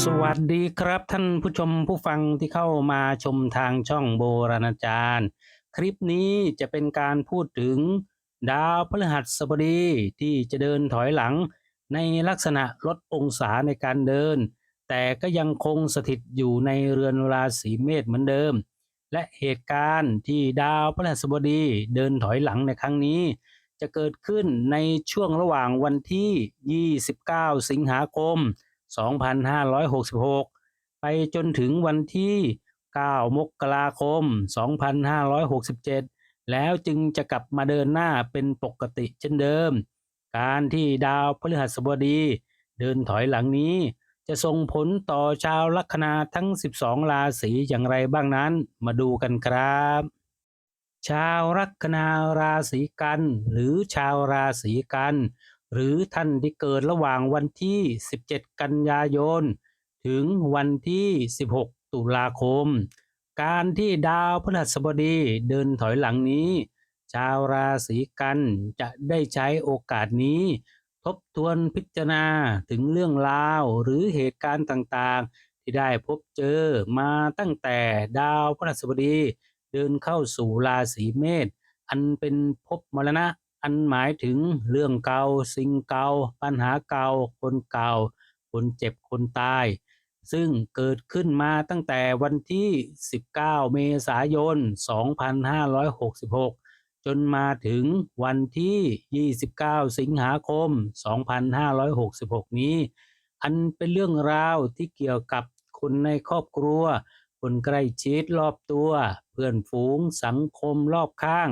สวัสดีครับท่านผู้ชมผู้ฟังที่เข้ามาชมทางช่องโบราณอาจารย์ คลิปนี้จะเป็นการพูดถึงดาวพฤหัสบดีที่จะเดินถอยหลังในลักษณะลดองศาในการเดิน แต่ก็ยังคงสถิตอยู่ในเรือนราศีเมษเหมือนเดิม และเหตุการณ์ที่ดาวพฤหัสบดีเดินถอยหลังในครั้งนี้ จะเกิดขึ้นในช่วงระหว่างวันที่ 29 สิงหาคม 2566 ไปจนถึงวันที่ 9 มกราคม 2567 แล้วจึงจะกลับมาเดินหน้าเป็นปกติเช่นเดิม การที่ดาวพฤหัสบดี เดินถอยหลังนี้ จะส่งผลต่อชาวลัคนาทั้ง 12 ราศีอย่างไรบ้างนั้น มาดูกันครับชาวลัคนาราศีกัน หรือชาวราศีกัน หรือท่านที่เกิดระหว่างวันที่ 17 กันยายน ถึงวันที่ 16 ตุลาคม การที่ดาวพฤหัสบดีเดินถอยหลังนี้ ชาวราศีกันจะได้ใช้โอกาสนี้ ทบทวนพิจารณาถึงเรื่องราวหรือเหตุการณ์ต่างๆ ที่ได้พบเจอมาตั้งแต่ดาวพฤหัสบดีเดินเข้าสู่ราศีเมษอันเป็นภพมรณะ อันหมายถึงเรื่องเก่าสิ่งเก่าปัญหาเก่าคนเก่า คนเจ็บคนตาย ซึ่งเกิดขึ้นมาตั้งแต่วันที่ 19 เมษายน 2566 จนมาถึงวันที่ 29 สิงหาคม 2566 นี้ อันเป็นเรื่องราวที่เกี่ยวกับคนในครอบครัว คนใกล้ชิดรอบตัว เพื่อนฝูงสังคมรอบข้าง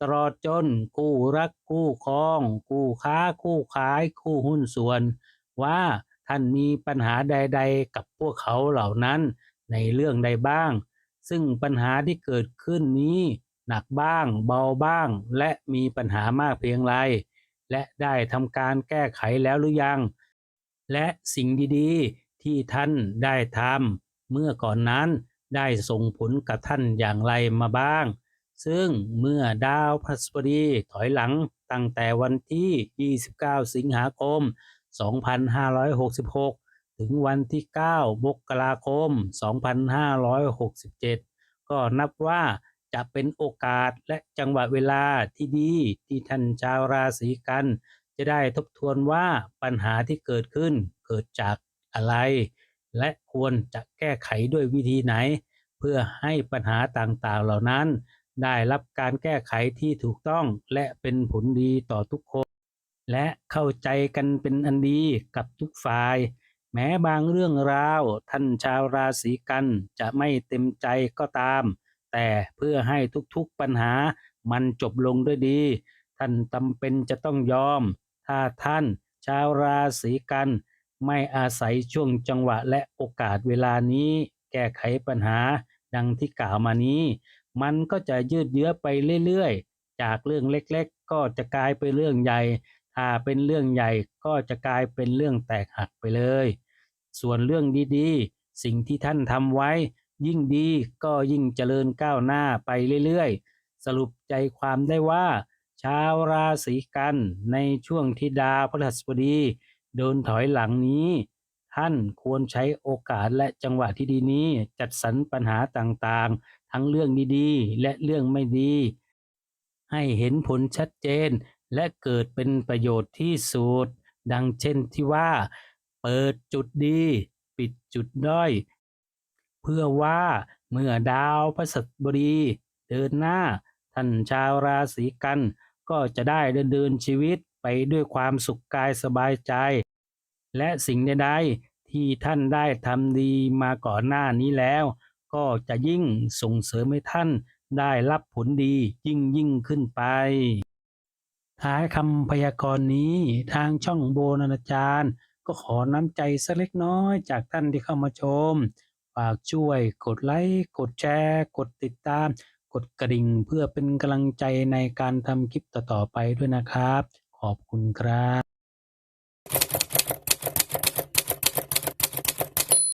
ตลอดจนคู่รักคู่ครองคู่ค้าคู่ขายคู่หุ้นส่วน ว่าท่านมีปัญหาใด ๆ กับพวกเขาเหล่านั้นในเรื่องใดบ้าง ซึ่งปัญหาที่เกิดขึ้นนี้หนักบ้างเบาบ้าง และมีปัญหามากเพียงไร และได้ทำการแก้ไขแล้วหรือยัง และสิ่งดีๆที่ท่านได้ทำเมื่อก่อนนั้นได้ส่งผลกับท่านอย่างไรมาบ้าง ซึ่งเมื่อดาวพฤหัสบดีถอยหลังตั้งแต่วันที่ 29 สิงหาคม 2566 ถึงวันที่ 9 มกราคม 2567 ก็นับว่าจะเป็นโอกาสและจังหวะเวลาที่ดีที่ท่านชาวราศีกัน จะได้ทบทวนว่าปัญหาที่เกิดขึ้นเกิดจากอะไร และควรจะแก้ไขด้วยวิธีไหน เพื่อให้ปัญหาต่างๆเหล่านั้น ได้รับการแก้ไขที่ถูกต้องและเป็นผลดีต่อทุกคน และเข้าใจกันเป็นอันดีกับทุกฝ่าย แม้บางเรื่องราว ท่านชาวราศีกันจะไม่เต็มใจก็ตาม แต่เพื่อให้ทุกๆปัญหามันจบลงด้วยดี ท่านจำเป็นจะต้องยอม ถ้าท่านชาวราศีกัน ไม่อาศัยช่วงจังหวะและโอกาสเวลานี้ แก้ไขปัญหาดังที่กล่าวมานี้ มันก็จะยืดเยื้อไปเรื่อยๆ จากเรื่องเล็กๆ ก็จะกลายเป็นเรื่องใหญ่ ถ้าเป็นเรื่องใหญ่ก็จะกลายเป็นเรื่องแตกหักไปเลย ส่วนเรื่องดีๆ สิ่งที่ท่านทำไว้ ยิ่งดีก็ยิ่งเจริญก้าวหน้าไปเรื่อยๆ สรุปใจความได้ว่า ชาวราศีกันในช่วงที่ดาวพฤหัสบดีเดินถอยหลังนี้ ท่านควรใช้โอกาสและจังหวะที่ดีนี้จัดสรรปัญหาต่างๆ ทั้งเรื่องดีๆ และเรื่องไม่ดี ให้เห็นผลชัดเจน และเกิดเป็นประโยชน์ที่สุด ดังเช่นที่ว่า เปิดจุดดี ปิดจุดด้อย เพื่อว่าเมื่อดาวพฤหับดีเดินหน้า ท่านชาวราศีกัน ก็จะได้เนินชีวิตไปด้วยความสุขกายสบายใจ และสิ่งใดๆที่ท่านได้ทำดีมาก่อนหน้านี้แล้ว ก็จะยิ่งส่งเสริมให้ท่านได้รับผลดียิ่งยิ่งขึ้นไป ท้ายคำพยากรณ์นี้ทางช่องโบนานาจารย์ ก็ขอน้ำใจสักเล็กน้อยจากท่านที่เข้ามาชม ฝากช่วยกดไลค์ กดแชร์ กดติดตาม กดกระดิ่งเพื่อเป็นกำลังใจในการทำคลิปต่อๆไปด้วยนะครับ ขอบคุณครับ